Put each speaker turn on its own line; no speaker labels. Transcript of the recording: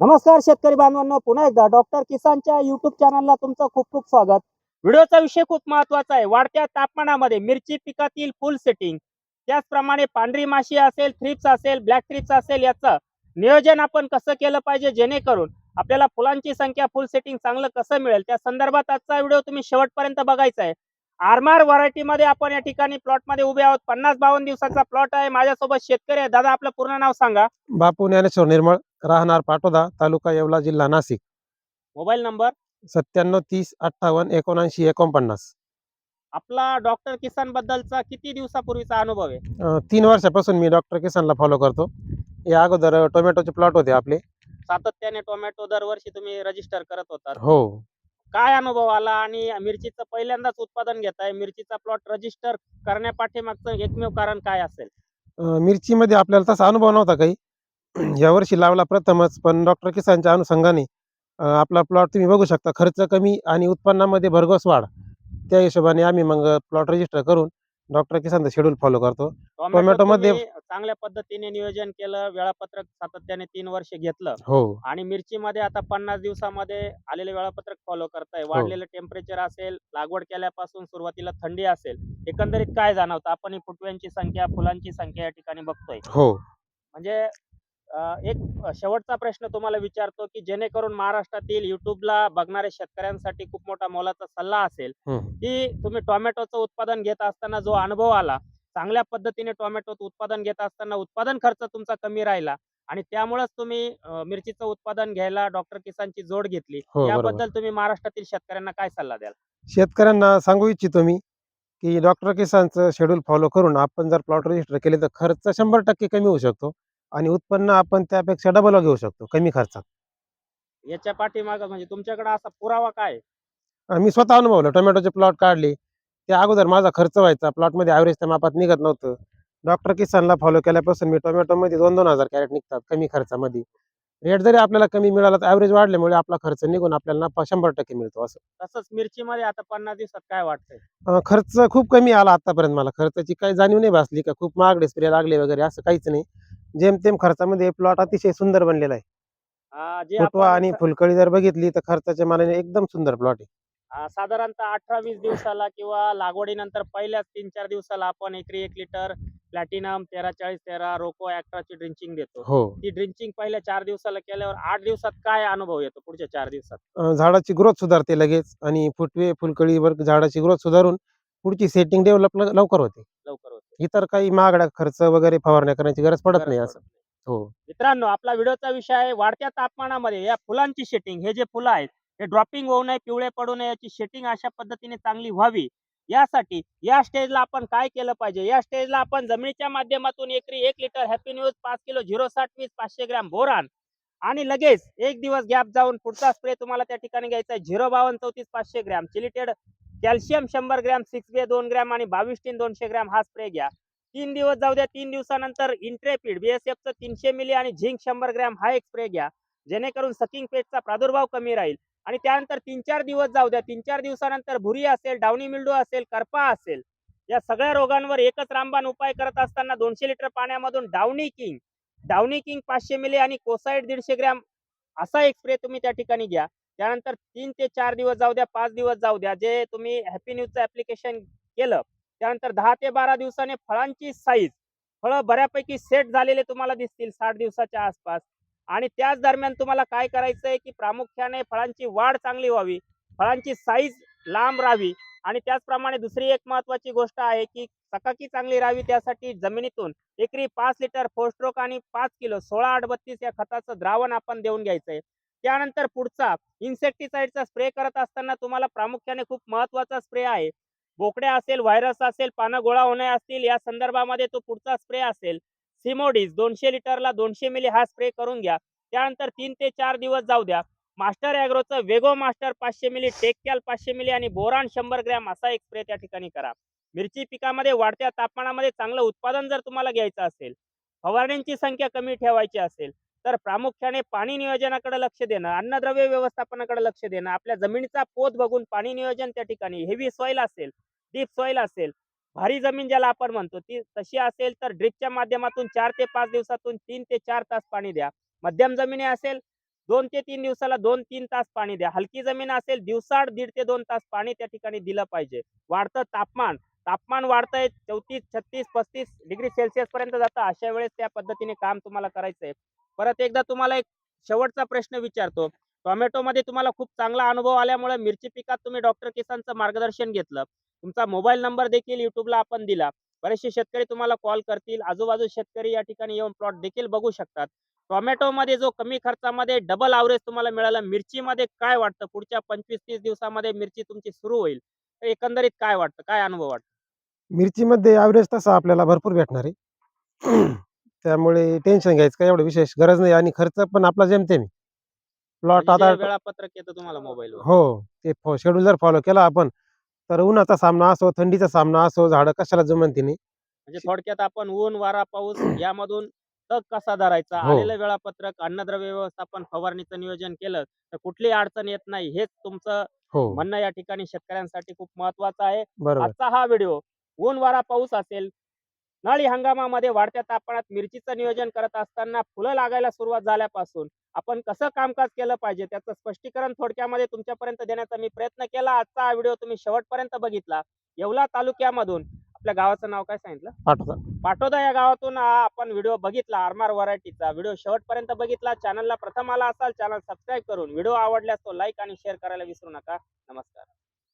नमस्कार शेतकरी बांधवांनो पुन्हा एकदा डॉक्टर किसानच्या युट्यूब चॅनलला तुमचं खूप खूप स्वागत. व्हिडिओचा विषय खूप महत्त्वाचा आहे. वाढत्या तापमानामध्ये मिरची पिकातील फुल सेटिंग त्याचप्रमाणे पांढरी माशी असेल थ्रिप्स असेल ब्लॅक थ्रिप्स असेल याचं नियोजन आपण कसं केलं पाहिजे जेणेकरून आपल्याला फुलांची संख्या फुल सेटिंग चांगलं कसं मिळेल? त्या संदर्भात आजचा व्हिडिओ तुम्ही शेवटपर्यंत बघायचा आहे. आरमार व्हरायटी मध्ये आपण या ठिकाणी प्लॉटमध्ये उभे आहोत. पन्नास बावन्न दिवसाचा प्लॉट आहे. माझ्यासोबत शेतकरी आहे. दादा आपलं पूर्ण नाव सांगा.
बापू ज्ञानेश्वर निर्मळ राहणार पाटोदा तालुका येवला जिल्हा नाशिक.
Mobile number?
सत्त्याण्णव तीस अठ्ठावन्न एकोणऐंशी एकोणपन्नास.
आपला डॉक्टर किसान बद्दलचा किती दिवसापूर्वीचा अनुभव आहे?
अं, तीन वर्षापासून मी डॉक्टर किसानला फॉलो करतो. या अगोदर टोमॅटोचे प्लॉट होते आपले.
सातत्याने टोमॅटो दरवर्षी तुम्ही रजिस्टर करत होता
हो.
काय अनुभव आला आणि मिरचीचं पहिल्यांदाच उत्पादन घेताय? मिरचीचा प्लॉट रजिस्टर करण्यापाठीमागचं एकमेव कारण काय असेल?
मिरचीमध्ये आपल्याला तसा अनुभव नव्हता काही. यावर्षी लावला प्रथमच पण डॉक्टर किसानच्या अनुषंगाने आपला प्लॉट तुम्ही बघू शकता. खर्च कमी आणि उत्पन्नामध्ये भरघोस वाढ. त्या हिशोबाने आम्ही मग प्लॉट रजिस्टर करून डॉक्टर किसानचं शेड्यूल फॉलो करतो. टोमॅटोमध्ये-
तुम्ही चांगल्या पद्धतीने नियोजन केलं वेळापत्रक सातत्याने तीन वर्ष घेतलं
हो.
आणि मिरचीमध्ये आता पन्नास दिवसामध्ये आलेले वेळापत्रक फॉलो करताय. वाढलेलं टेम्परेचर असेल लागवड केल्यापासून सुरुवातीला थंडी असेल एकंदरीत काय जाणवतं? आपण ही फुटव्यांची संख्या फुलांची संख्या या ठिकाणी बघतोय.
हो.
म्हणजे एक शेवटचा प्रश्न तुम्हाला विचारतो की जेणेकरून महाराष्ट्रातील युट्यूबला बघणाऱ्या शेतकऱ्यांसाठी खूप मोठा मोलाचा सल्ला असेल. की तुम्ही टोमॅटोचं उत्पादन घेत असताना जो अनुभव आला चांगल्या पद्धतीने टोमॅटोचं उत्पादन घेत असताना उत्पादन खर्च तुमचा कमी राहिला आणि त्यामुळेच तुम्ही मिरचीचं उत्पादन घ्यायला डॉक्टर किसानची जोड घेतली
हो, बरोबर.
याबद्दल तुम्ही महाराष्ट्रातील शेतकऱ्यांना काय सल्ला द्याल
शेतकऱ्यांना सांगू इच्छितो मी की डॉक्टर किसानचं शेड्यूल फॉलो करून आपण जर प्लॉट रजिस्टर केले तर खर्च शंभर टक्के कमी होऊ शकतो आणि उत्पन्न आपण त्यापेक्षा डबल घेऊ शकतो कमी खर्चात
याच्या पाठीमागं म्हणजे तुमच्याकडे असा पुरावा काय?
मी स्वतः अनुभवलं टोमॅटोचे प्लॉट काढले त्या अगोदर माझा खर्च व्हायचा. प्लॉटमध्ये ॲव्हरेज त्या मापात निघत नव्हतं. डॉक्टर किसानला फॉलो केल्यापासून मी टोमॅटोमध्ये दोन दोन हजार कॅरेट निघतात कमी खर्चामध्ये. रेट जरी आपल्याला कमी मिळाला तर ॲव्हरेज वाढल्यामुळे आपला खर्च निघून आपल्याला नफा शंभर टक्के मिळतो असं.
तसंच मिरचीमध्ये आता पन्नास दिवसात काय वाटतंय?
अं, खर्च खूप कमी आला आतापर्यंत मला. खर्चाची काही जाणीव नाही भासली का? खूप महागडे स्प्रे लागले वगैरे असं काहीच नाही. जेमतेम खर्चामध्ये प्लॉट अतिशय सुंदर बनलेला आहे.
जे
फुटवा
आपण
आणि फुलकळी जर बघितली तर खर्चाच्या मानाने एकदम सुंदर प्लॉट आहे.
साधारणतः अठरा वीस दिवसाला किंवा लागवडीनंतर पहिल्याच तीन चार दिवसाला आपण एकरी एक लिटर प्लॅटिनम तेरा चाळीस तेरा रोको ची ड्रिंचिंग देतो.
हो.
ती ड्रिंचिंग पहिल्या चार दिवसाला केल्यावर आठ दिवसात काय अनुभव येतो पुढच्या चार दिवसात?
अं, झाडाची ग्रोथ सुधारते लगेच आणि फुटवे फुलकळीवर झाडाची ग्रोथ सुधारून पुढची सेटिंग डेव्हलप लवकर होते.
लवकर होतो.
इतर काही महागड्या खर्च वगैरे फवारण्या करण्याची गरज पडत
गरज
नाही
पडत
असं हो.
मित्रांनो आपला व्हिडिओचा विषय आहे वाढत्या तापमानामध्ये या फुलांची शेटिंग हे जे फुलं आहेत हे ड्रॉपिंग होऊ नये पिवळे पडू नये याची शेटिंग अशा पद्धतीने चांगली व्हावी. यासाठी या स्टेजला आपण काय केलं पाहिजे? या स्टेजला आपण जमिनीच्या माध्यमातून एकरी एक लिटर हॅपी न्यूज पाच किलो झिरो साठ वीस पाचशे ग्रॅम बोरान आणि लगेच एक दिवस गॅप जाऊन पुढचा स्प्रे तुम्हाला त्या ठिकाणी घ्यायचा आहे. झिरो बावन्न चौतीस पाचशे ग्रॅम. चिलिटेड कॅल्शियम शंभर ग्रॅम सिक्स बे दोन ग्रॅम आणि बावीस टीन दोनशे ग्रॅम हा स्प्रे घ्या. तीन दिवस जाऊ द्या तीन दिवसानंतर इंट्रेपीड बीएसएफचं तीनशे मिली आणि झिंक शंभर ग्रॅम हा एक स्प्रे घ्या. जेणेकरून सकिंग पेटचा प्रादुर्भाव कमी राहील. आणि त्यानंतर तीन चार दिवस जाऊ द्या. तीन चार दिवसानंतर भुरी असेल डावणी मिल्डू असेल करपा असेल या सगळ्या रोगांवर एकच रामबाण उपाय करत असताना दोनशे लिटर पाण्यामधून डावणी किंग डावणी किंग पाचशे मिली आणि कोसाईड दीडशे ग्रॅम असा एक स्प्रे तुम्ही त्या ठिकाणी घ्या. त्यानंतर तीन ते चार दिवस जाऊ द्या पाच दिवस जाऊ द्या. जे तुम्ही हॅपी न्यूजचं ऍप्लिकेशन केलं त्यानंतर दहा ते बारा दिवसाने फळांची साईज फळं बऱ्यापैकी सेट झालेले तुम्हाला दिसतील साठ दिवसाच्या आसपास. आणि त्याच दरम्यान तुम्हाला काय करायचं आहे की प्रामुख्याने फळांची वाढ चांगली व्हावी फळांची साईज लांब राहावी आणि त्याचप्रमाणे दुसरी एक महत्वाची गोष्ट आहे की सकाकी चांगली राहावी त्यासाठी जमिनीतून एकरी पाच लिटर फोस्ट्रोक आणि पाच किलो सोळा आठ बत्तीस या खताचं द्रावण आपण देऊन घ्यायचंय. त्यानंतर पुढचा इन्सेक्टिसाइडचा स्प्रे करत असताना तुम्हाला प्रामुख्याने खूप महत्त्वाचा स्प्रे आहे. बोकड्या असेल व्हायरस असेल पानं गोळा होणे असतील या संदर्भामध्ये तो पुढचा स्प्रे असेल. सिमोडिस दोनशे लिटरला दोनशे मिली हा स्प्रे करून घ्या. त्यानंतर तीन ते चार दिवस जाऊ द्या. मास्टर ॲग्रोचं वेगो मास्टर पाचशे मिली टेकॅल पाचशे मिली आणि बोरान शंभर ग्रॅम असा एक स्प्रे त्या ठिकाणी करा. मिरची पिकामध्ये वाढत्या तापमानामध्ये चांगलं उत्पादन जर तुम्हाला घ्यायचं असेल फवारण्यांची संख्या कमी ठेवायची असेल तर प्रामुख्याने पाणी नियोजनाकडे लक्ष देणं अन्नद्रव्य व्यवस्थापनाकडे लक्ष देणं आपल्या जमिनीचा पोत बघून पाणी नियोजन त्या ठिकाणी हेवी सॉईल असेल डीप सॉईल असेल भारी जमीन ज्याला आपण म्हणतो ती तशी असेल तर ड्रिपच्या माध्यमातून चार ते पाच दिवसातून तीन ते चार तास पाणी द्या. मध्यम जमिनी असेल दोन ते तीन दिवसाला दोन तीन तास पाणी द्या. हलकी जमीन असेल दिवसाड दीड ते दोन तास पाणी त्या ठिकाणी दिलं पाहिजे. वाढतं तापमान. तापमान वाढतंय चौतीस छत्तीस पस्तीस डिग्री सेल्सिअस पर्यंत जातं. अशा वेळेस त्या पद्धतीने काम तुम्हाला करायचंय. परत एकदा तुम्हाला एक शेवटचा प्रश्न विचारतो. टोमॅटोमध्ये तुम्हाला खूप चांगला अनुभव आल्यामुळे मिरची पिकात तुम्ही डॉक्टर किसानचं मार्गदर्शन घेतलं. तुमचा मोबाईल नंबर देखील युट्यूबला आपण दिला. बरेचसे शेतकरी तुम्हाला कॉल करतील. आजूबाजू शेतकरी या ठिकाणी येऊन प्लॉट देखील बघू शकतात. टोमॅटोमध्ये जो कमी खर्चामध्ये डबल आवरेज तुम्हाला मिळालं मिरचीमध्ये काय वाटतं? पुढच्या पंचवीस तीस दिवसामध्ये मिरची तुमची सुरू होईल. तर एकंदरीत काय वाटतं? काय अनुभव वाटतो?
मिरचीमध्ये ॲव्हरेज तसा आपल्याला भरपूर भेटणार आहे. त्यामुळे टेन्शन घ्यायचं काय एवढं विशेष गरज नाही आणि खर्च पण आपला जेमतेम प्लॉट
म्हणजे
आता
वेळापत्रक येतं तुम्हाला मोबाईलवर
हो ते शेड्यूल जर फॉलो केला आपण तर उन्हाचा सामना असो थंडीचा सामना असो झाडं कशाला जमनती नाही.
म्हणजे थोडक्यात आपण ऊन वारा पाऊस यामधून तग कसा धरायचा?
हो.
आलेलं वेळापत्रक अन्नद्रव्य व्यवस्थापन फवारणीचं नियोजन केलं तर कुठलीही अडचण येत नाही हेच तुमचं
हो.
म्हणणं या ठिकाणी शेतकऱ्यांसाठी खूप महत्वाचं आहे.
बरोबर.
आजचा हा व्हिडिओ ऊन वारा पाऊस असेल नळी हंगामामध्ये वाढत्या तापमानात मिरचीचं नियोजन करत असताना फुलं लागायला सुरुवात झाल्यापासून आपण कसं कामकाज केलं पाहिजे त्याचं स्पष्टीकरण थोडक्यामध्ये तुमच्यापर्यंत देण्याचा मी प्रयत्न केला. आजचा हा व्हिडिओ तुम्ही शेवटपर्यंत बघितला. येवला तालुक्यामधून आपल्या गावाचं नाव काय सांगितलं? पाटोदा. या गावातून आपण व्हिडिओ बघितला. आरमार व्हरायटीचा व्हिडिओ शेवटपर्यंत बघितला. चॅनलला प्रथम आला असाल चॅनल सबस्क्राईब करून व्हिडिओ आवडल्यास तो लाईक आणि शेअर करायला विसरू नका. नमस्कार.